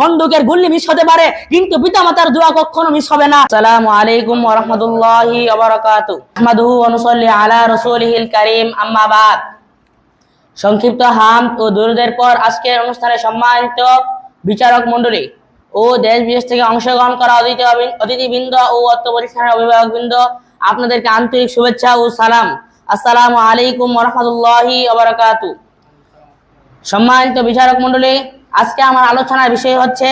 বন্দুকের গুল্লি মিস হতে পারে, কিন্তু পিতামাতার দোয়া কখনো মিস হবে না। আসসালামু আলাইকুম ওয়া রাহমাতুল্লাহি ওয়া আলা রাসূলিহিল কারীম, আম্মা সংক্ষিপ্ত হাম ও দুরুদের পর আজকের অনুষ্ঠানে সম্মানিত বিচারক মণ্ডলী ও দেশ বিদেশ থেকে অংশগ্রহণ করা অতিথি অতিথিবৃন্দ ও অত্র প্রতিষ্ঠানের অভিভাবকবৃন্দ, আপনাদেরকে আন্তরিক শুভেচ্ছা ও সালাম। আসসালামু আলাইকুম ওয়া রাহমাতুল্লাহি সম্মানিত বিচারক মণ্ডলী আজকে আমার আলোচনার বিষয় হচ্ছে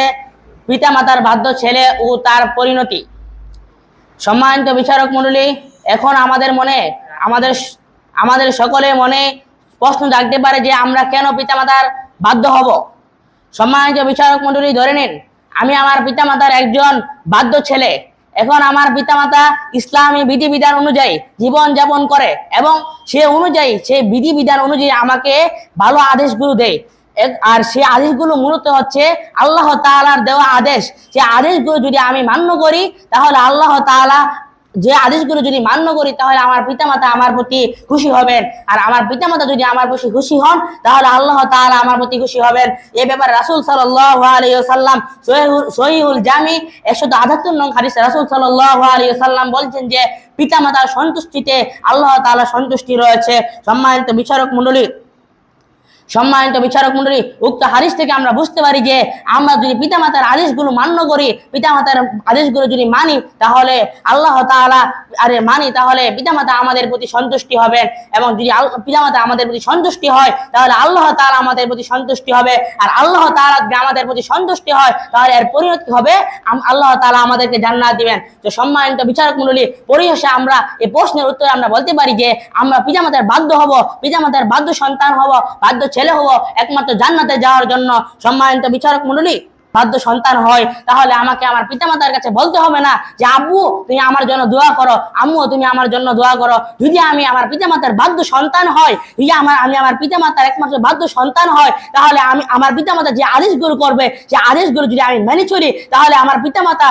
পিতামাতার বাধ্য ছেলে ও তার পরিণতি। সম্মানিত বিচারক মণ্ডলী, এখন আমাদের মনে, আমাদের আমাদের সকলের মনে প্রশ্ন জাগতে পারে যে আমরা কেন পিতামাতার বাধ্য হব? সম্মানিত বিচারক মণ্ডলী, ধরে নিন, আমি আমার পিতামাতার একজন বাধ্য ছেলে। এখন আমার পিতামাতা ইসলামী বিধিবিধান অনুযায়ী জীবন যাপন করে এবং সে অনুযায়ী, সে বিধিবিধান অনুযায়ী আমাকে ভালো আদেশগুলো দেয়। আর সে আদেশগুলো মূলত হচ্ছে আল্লাহ তাআলার দেওয়া আদেশ। সে আদেশগুলো যদি আমি মান্য করি, তাহলে আল্লাহ তাআলা যে আদেশগুলো যদি মান্য করি, তাহলে আমার পিতামাতা আমার প্রতি খুশি হবেন। আর আমার পিতামাতা যদি আমার প্রতি খুশি হন, তাহলে আল্লাহ তাআলা আমার প্রতি খুশি হবেন। এ ব্যাপারে রাসূল সহিহুল- সহিহুল জামি 178 নং হাদিসে রাসূল ওয়াসাল্লাম বলছেন যে, পিতামাতার সন্তুষ্টিতে আল্লাহ তাআলা সন্তুষ্টি রয়েছে। সম্মানিত বিচারক মণ্ডলী সম্মানিত বিচারক মন্ডলী, উক্ত হাদিস থেকে আমরা বুঝতে পারি যে আমরা যদি পিতামাতার আদেশগুলো মান্য করি, পিতামাতার আদেশগুলো যদি মানি, তাহলে আল্লাহ তাআলা আরে মানি, তাহলে পিতামাতা আমাদের প্রতি সন্তুষ্টি হবেন এবং যদি পিতামাতা আমাদের প্রতি সন্তুষ্টি হয়, তাহলে আল্লাহ তাআলা আমাদের প্রতি সন্তুষ্টি হবে। আর আল্লাহ তাআলা যদি আমাদের প্রতি সন্তুষ্টি হয়, তাহলে এর পরিণতি হবে? আল্লাহ তাআলা আমাদেরকে জান্নাত দিবেন। তো সম্মানিত বিচারক মন্ডলী, পরিশেষে আমরা এই প্রশ্নের উত্তরে আমরা বলতে পারি যে আমরা পিতামাতার বাধ্য হব, পিতামাতার বাধ্য সন্তান হব, বাধ্য ছেলে হব একমাত্র জান্নাতে যাওয়ার জন্য সম্মানিত বিচারক মন্ডলী বাধ্য সন্তান হয়। তাহলে আমাকে আমার পিতামাতার কাছে বলতে হবে না যে আব্বু তুমি আমার জন্য দোয়া করো। আম্মু, তুমি আমার জন্য দোয়া করো। যদি আমি আমার পিতামাতার বাধ্য সন্তান হয়, যদি আমার, আমি আমার পিতামাতার একমাত্র বাধ্য সন্তান হয়, তাহলে আমি, আমার পিতামাতা যে আদেশগুলো করবে যে আদেশগুলো যদি আমি মেনে চলি, তাহলে আমার পিতামাতা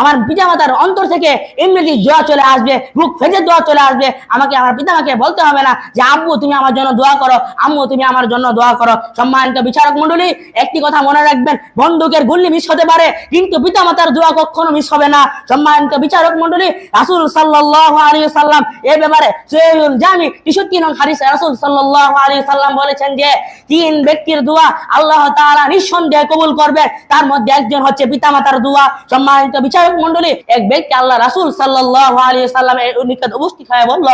আমার পিতা মাতার অন্তর থেকে এমনিতেই দোয়া চলে আসবে বুক ফেটে দোয়া চলে আসবে। আমাকে, আমার পিতামাকে বলতে হবে না যে, আব্বু, তুমি আমার জন্য দোয়া করো, আম্মু, তুমি আমার জন্য দোয়া করো। সম্মানিত বিচারক মণ্ডলী, একটি কথা মনে রাখবেন, বন্দুকের গুল্লি মিস হতে পারে, কিন্তু পিতামাতার দোয়া কখনো মিস হবে না। সম্মানিত বিচারক মণ্ডলী, রাসূল সাল্লাল্লাহু আলাইহি সাল্লাম এই ব্যাপারে সহিহুল জামি 63 নং হাদিসে রাসূল সাল্লাল্লাহু আলাইহি সাল্লাম বলেছেন যে, তিন ব্যক্তির দোয়া আল্লাহ তাআলা নিঃসন্দেহে কবুল করবে। তার মধ্যে একজন হচ্ছে পিতা মাতার দোয়া। সম্মানিত বিচারক মণ্ডলী এক ব্যক্তি আল্লাহ রাসূল নিকট উপস্থিত হয়ে বলল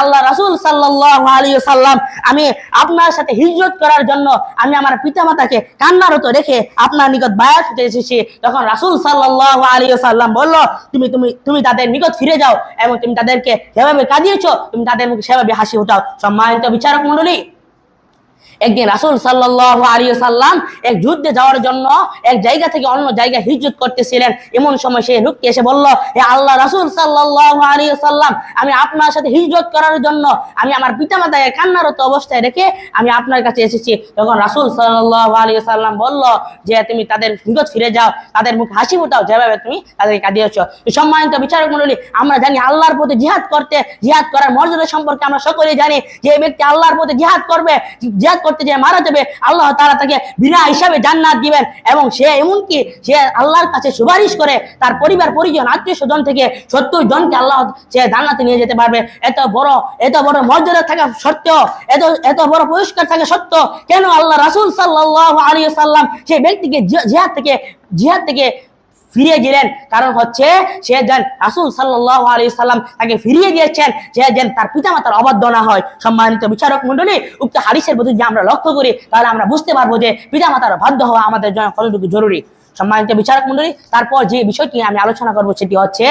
আল্লাহ রাসূল সাল্লাল্লাহু আলাইহি সাল্লাম আমি আপনার সাথে হিজরত করার জন্য আমি আমার পিতামাতাকে কান্নারত রেখে আপনার নিকট বায়াত হতে এসেছি। তখন রাসুল সাল্লাল্লাহু আলাইহি সাল্লাম বলল, তুমি তুমি তুমি তাদের নিকট ফিরে যাও এবং তুমি তাদেরকে যেভাবে কাঁদিয়েছো, তুমি তাদের মুখে সেভাবে হাসি উঠাও সম্মানিত বিচারক মণ্ডলী একদিন রাসূল সাল্লাল্লাহু আলাইহি সাল্লাম এক যুদ্ধে যাওয়ার জন্য এক জায়গা থেকে অন্য জায়গায় হিজরত করতেছিলেন। এমন সময় সেই লোকটি এসে বলল, হে আল্লাহ রাসূল সাল্লাল্লাহু আলাইহি সাল্লাম আমি আপনার সাথে হিজরত করার জন্য, আমি আমার পিতামাতাকে কান্নারত অবস্থায় রেখে আমি আপনার কাছে এসেছি। তখন রাসূল সাল্লাল্লাহু আলাইহি সাল্লাম বলল, যে তুমি তাদের নিকট ফিরে যাও, তাদের মুখ হাসি ফুটাও, যেভাবে তুমি তাদেরকে কাঁদিয়েছ। সম্মানিত বিচারক মণ্ডলী, আমরা জানি আল্লাহর প্রতি জিহাদ করতে, জিহাদ করার মর্যাদা সম্পর্কে আমরা সকলেই জানি। যে ব্যক্তি আল্লাহর প্রতি জিহাদ করবে জিহাদ করতে যে মারা যাবে, আল্লাহ তাআলা তাকে বিনা হিসাবে জান্নাত দিবেন। এবং সে এমনকি সে আল্লাহর কাছে সুপারিশ করে তার পরিবার, পরিজন, আত্মীয় স্বজন থেকে সত্তর জনকে আল্লাহ সে জান্নাতে নিয়ে যেতে পারবে। এত বড় এত বড় মর্যাদা থাকা সত্ত্বেও, এত এত বড় পুরস্কার থাকা সত্ত্বেও কেন আল্লাহ রাসুল সাল্লাল্লাহু আলাইহি সাল্লাম সেই ব্যক্তিকে জিহাদ থেকে জিহাদ থেকে ফিরিয়ে দিলেন। কারণ হচ্ছে সে যেন রাসুল সাল্লাহ আলী সাল্লাম তাকে ফিরিয়ে দিয়েছেন, সে যেন তার পিতামাতার অবাধ্য না হয়। সম্মানিত বিচারক মন্ডলী উক্ত হারিসের প্রতি যে আমরা লক্ষ্য করি, তাহলে আমরা বুঝতে পারব যে পিতা মাতার বাধ্য হওয়া আমাদের জন্য কতটুকু জরুরি। সম্মানিত বিচারক মন্ডলী তারপর যে বিষয়টি আমি আলোচনা করব, সেটি হচ্ছে,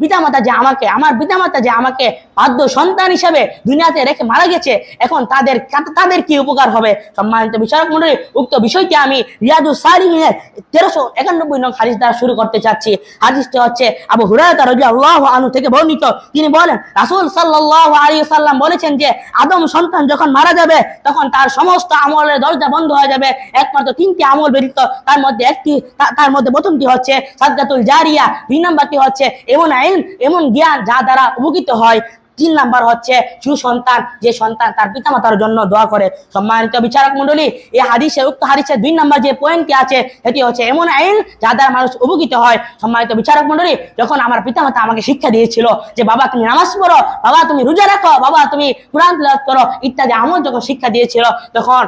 পিতামাতা যে আমাকে, আমার পিতামাতা যে আমাকে বাধ্য সন্তান হিসেবে দুনিয়াতে রেখে মারা গেছে। এখন তাদের তাদের কি উপকার হবে? সম্মানিত বিচারক মন্ডলী, উক্ত বিষয়টি আমি রিয়াজু সালিহিনের তেরোশো একানব্বই নং হাদিস দ্বারা শুরু করতে চাচ্ছি। হাদিসটি হচ্ছে আবু হুরায়রা রাদিয়াল্লাহু আনহু থেকে বর্ণিত। তিনি বলেন, রাসূল সাল্লাল্লাহু আলাইহি সাল্লাম বলেছেন যে, আদম সন্তান যখন মারা যাবে, তখন তার সমস্ত আমলের দরজা বন্ধ হয়ে যাবে। একমাত্র তিনটি আমল ব্যতীত তার মধ্যে একটি তার মধ্যে প্রথমটি হচ্ছে সাদকাতুল জারিয়া, দুই নম্বরটি হচ্ছে এমন আইন, এমন জ্ঞান যা দ্বারা উপকৃত হয়। তিন নাম্বার হচ্ছে সুসন্তান যে সন্তান তার পিতামাতার জন্য দোয়া করে। সম্মানিত বিচারক মন্ডলী এই হাদিসে, উক্ত হাদিসে দুই নাম্বার যে পয়েন্টটি আছে, সেটি হচ্ছে এমন আইন যা দ্বারা মানুষ উপকৃত হয়। সম্মানিত বিচারক মন্ডলী যখন আমার পিতামাতা আমাকে শিক্ষা দিয়েছিল যে, বাবা, তুমি নামাজ পড়ো, বাবা, তুমি রোজা রাখো, বাবা, তুমি কোরআন করো, ইত্যাদি আমল যখন শিক্ষা দিয়েছিল তখন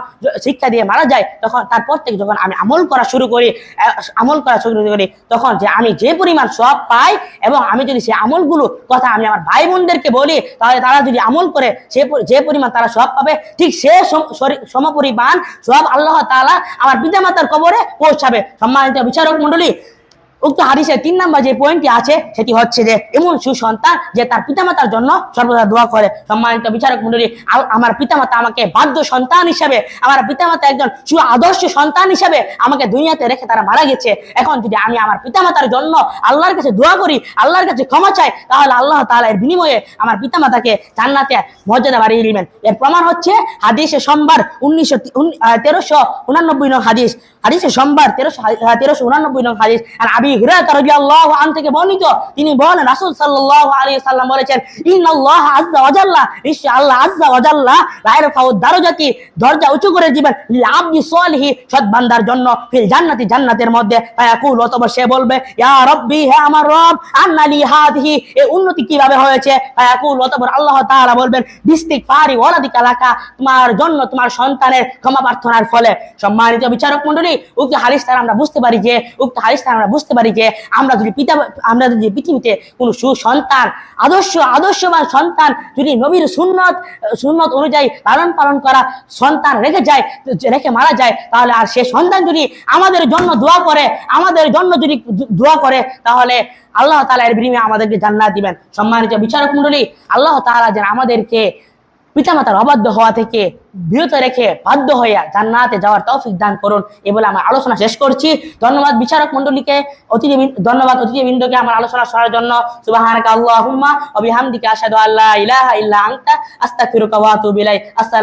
শিক্ষা দিয়ে মারা যায়, তখন তারপর থেকে যখন আমি আমল করা শুরু করি আমল করা শুরু করি, তখন যে আমি যে পরিমাণ সব পাই এবং আমি যদি সেই আমলগুলো কথা আমি আমার ভাই বোনদেরকে বলি তাহলে তারা যদি আমল করে, সে যে পরিমাণ তারা সব পাবে, ঠিক সে সমপরিমাণ সব আল্লাহ তালা আমার পিতামাতার কবরে পৌঁছাবে। সম্মানিত বিচারক মণ্ডলী উক্ত হাদিসের তিন নাম্বার যে পয়েন্টটি আছে, সেটি হচ্ছে যে এমন সুসন্তান যে তার পিতামাতার জন্য সর্বদা দোয়া করে। সম্মানিত বিচারক মন্ডলী আমার পিতামাতা আমাকে বাধ্য সন্তান হিসাবে, আমার পিতামাতা একজন সু আদর্শ সন্তান হিসাবে আমাকে দুনিয়াতে রেখে তারা মারা গেছে। এখন যদি আমি আমার পিতামাতার জন্য আল্লাহর কাছে দোয়া করি, আল্লাহর কাছে ক্ষমা চাই, তাহলে আল্লাহ তাআলা এর বিনিময়ে আমার পিতামাতাকে জান্নাতে মর্যাদা বাড়িয়ে দিবেন। এর প্রমাণ হচ্ছে হাদিসে সোমবার উনিশশো তেরোশো উনানব্বই নং হাদিস। হাদিসে সোমবার তেরোশো তেরোশো উনানব্বই নং হাদিস। আর আবি দরজা উঁচু করে দিবেন জন্য জান্নাতি, জান্নাতের মধ্যে। সে বলবে আমার রব এই উন্নতি কীভাবে হয়েছে? আল্লাহ তাআলা বলবেন তোমার জন্য তোমার সন্তানের ক্ষমা প্রার্থনার ফলে। সম্মানিত বিচারক মণ্ডলী, উক্ত হাদিস দ্বারা আমরা বুঝতে পারি যে, উক্ত হাদিস দ্বারা আমরা বুঝতে পারি যে আমরা যদি পিতা আমরা যদি পৃথিবীতে কোনো সুসন্তান, আদর্শ, আদর্শবান সন্তান যদি নবীর সুন্নত সুন্নত অনুযায়ী লালন পালন করা সন্তান রেখে যায়, রেখে মারা যায়, তাহলে আর সে সন্তান যদি আমাদের জন্য দোয়া করে, আমাদের জন্য যদি দোয়া করে, তাহলে আল্লাহ তালা এর বিনিময়ে আমাদেরকে জান্নাত দিবেন। সম্মানিত বিচারক মন্ডলী আল্লাহ তাআলা যেন আমাদেরকে পিতামাতার অবাধ্য হওয়া থেকে বিরত রেখে বাধ্য হইয়া জান্নাতে যাওয়ার তৌফিক দান করুন। এ বলে আমার আলোচনা শেষ করছি। ধন্যবাদ বিচারক মন্ডলীকে অতিথি ধন্যবাদ অতিথিবৃন্দকে আমার আলোচনা শোনার জন্য। সুবাহানকা আল্লাহ হুম্মা অবিহামদিকে আসাদু আল্লাহ ইলাহা ইল্লা আংতা আস্তাগফিরুকা ওয়া আতুবু আসসালামু